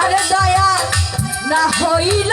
আরে দয়া না হইল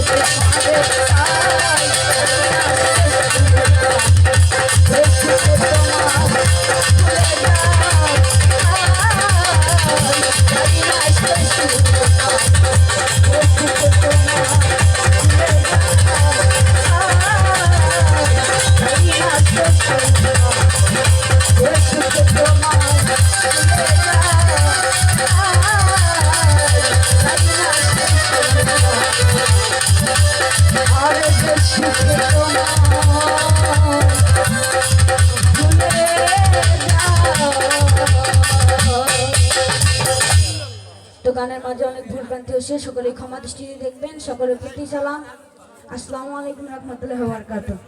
যদি করতে তো গানের মাঝে অনেক ভুল ভ্রান্তি হচ্ছে সকলে ক্ষমা দৃষ্টিতে দেখবেন সকলে প্রতি সালাম। আসসালামু আলাইকুম রহমতুল্লাহ বারকাতুহ।